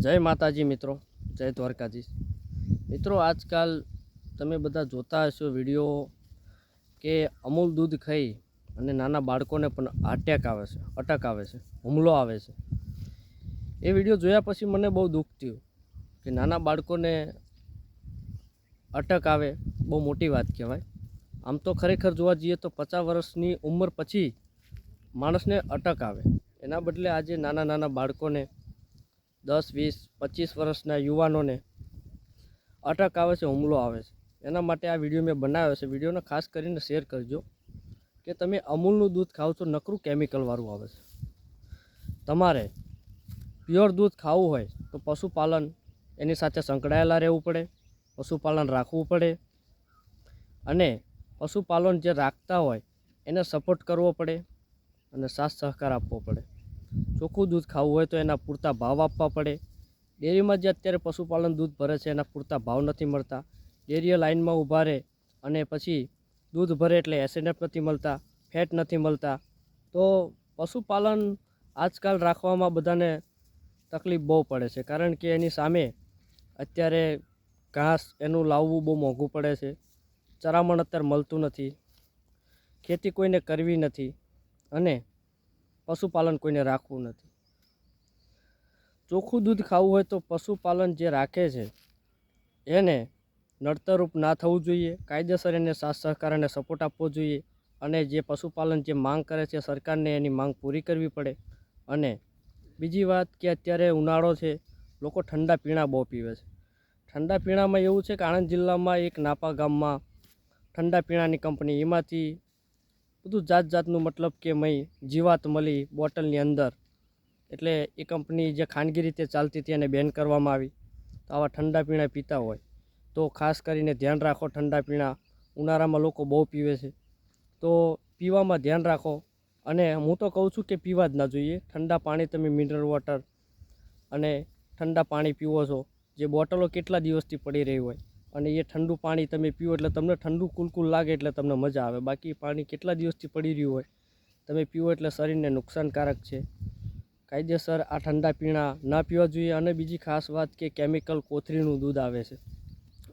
જય માતાજી મિત્રો, જય દ્વારકાધીશ. મિત્રો, આજકાલ તમે બધા જોતા હશો વીડિયો કે અમૂલ દૂધ ખાઈ અને નાના બાળકોને પણ અટેક આવે છે અટક આવે છે, હુમલો આવે છે. એ વીડિયો જોયા પછી મને બહુ દુઃખ થયું કે નાના બાળકોને અટક આવે, બહુ મોટી વાત કહેવાય. આમ તો ખરેખર જોવા જઈએ તો પચાસ વર્ષની ઉંમર પછી માણસને અટક આવે. એના બદલે આજે નાના નાના બાળકોને દસ, વીસ, પચીસ વર્ષના યુવાનોને અટક આવે છે, હુમલો આવે છે. એના માટે આ વીડિયો મેં બનાવ્યો છે. વિડીયોને ખાસ કરીને શેર કરજો કે તમે અમૂલનું દૂધ ખાવ છો, નકરું કેમિકલવાળું આવે છે. તમારે પ્યોર દૂધ ખાવું હોય તો પશુપાલન એની સાથે સંકળાયેલા રહેવું પડે, પશુપાલન રાખવું પડે અને પશુપાલન જે રાખતા હોય એને સપોર્ટ કરવો પડે અને સાથ સહકાર આપવો પડે. ચોખ્ખું દૂધ ખાવું હોય તો એના પૂરતા ભાવ આપવા પડે. ડેરીમાં જે અત્યારે પશુપાલન દૂધ ભરે છે, એના પૂરતા ભાવ નથી મળતા. ડેરીઓ લાઇનમાં ઊભા રહે અને પછી દૂધ ભરે એટલે એસએનએફ નથી મળતા, ફેટ નથી મળતા. તો પશુપાલન આજકાલ રાખવામાં બધાને તકલીફ બહુ પડે છે, કારણ કે એની સામે અત્યારે ઘાસ એનું લાવવું બહુ મોંઘું પડે છે. ચરામણ અત્યારે મળતું નથી. ખેતી કોઈને કરવી નથી. અને પશુપાલન કોઈને રાખવું નથી. ચોખ્ખું દૂધ ખાવું હોય તો પશુપાલન જે રાખે છે, એને નડતરરૂપ ના થવું જોઈએ, કાયદેસર એને સાથ સહકાર અને સપોર્ટ આપવો જોઈએ અને જે પશુપાલન જે માંગ કરે છે સરકારને એની માંગ પૂરી કરવી પડે. અને બીજી વાત કે અત્યારે ઉનાળો છે, લોકો ઠંડા પીણા બહુ પીવે છે. ઠંડા પીણામાં એવું છે કે આણંદ જિલ્લામાં એક નાપા ગામમાં ઠંડા પીણાની કંપની એમાંથી બધું જાત જાતનું મતલબ કે મય જીવાત મળી બોટલની અંદર. એટલે એ કંપની જે ખાનગી રીતે ચાલતી હતી એને બેન કરવામાં આવી. તો આવા ઠંડા પીણા પીતા હોય. તો ખાસ કરીને ધ્યાન રાખો ઠંડા પીણા. ઉનાળામાં લોકો બહુ પીવે છે. તો પીવામાં ધ્યાન રાખો. અને હું તો કહું છું કે પીવા જ ના જોઈએ. ઠંડા પાણી તમે મિનરલ વોટર અને ઠંડા પાણી પીવો છો. જે બોટલો કેટલા દિવસથી પડી રહી હોય. અને એ ઠંડુ પાણી તમે પીઓ એટલે તમને ઠંડુ કુલકુલ લાગે એટલે તમને મજા આવે. બાકી પાણી કેટલા દિવસથી પડી રહ્યું હોય, તમે પીવો એટલે શરીરને નુકસાનકારક છે. કાયદેસર આ ઠંડા પીણા ન પીવા જોઈએ. અને બીજી ખાસ વાત કે કેમિકલ કોથળીનું દૂધ આવે છે.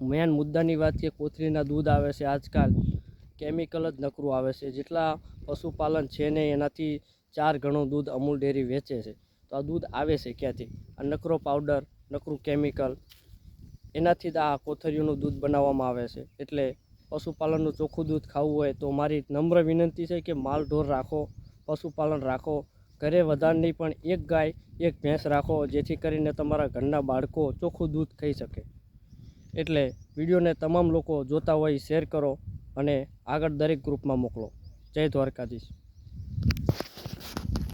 મેન મુદ્દાની વાત કે કોથળીના દૂધ આવે છે આજકાલ કેમિકલ જ નકરું આવે છે. જેટલા પશુપાલન છે ને એનાથી ચાર ગણું દૂધ અમૂલ ડેરી વેચે છે. તો આ દૂધ આવે છે ક્યાંથી? આ નકરો પાવડર, નકરું કેમિકલ એનાથી જ આ કોથળીઓનું દૂધ બનાવવામાં આવે છે. એટલે પશુપાલનનું ચોખ્ખું દૂધ ખાવું હોય તો મારી નમ્ર વિનંતી છે કે માલ ઢોર રાખો, પશુપાલન રાખો, ઘરે વધારે નહીં પણ એક ગાય, એક ભેંસ રાખો, જેથી કરીને તમારા ઘરના બાળકો ચોખ્ખું દૂધ ખાઈ શકે. એટલે વિડીયોને તમામ લોકો જોતા હોય, શેર કરો અને આગળ દરેક ગ્રુપમાં મોકલો. જય દ્વારકાધીશ.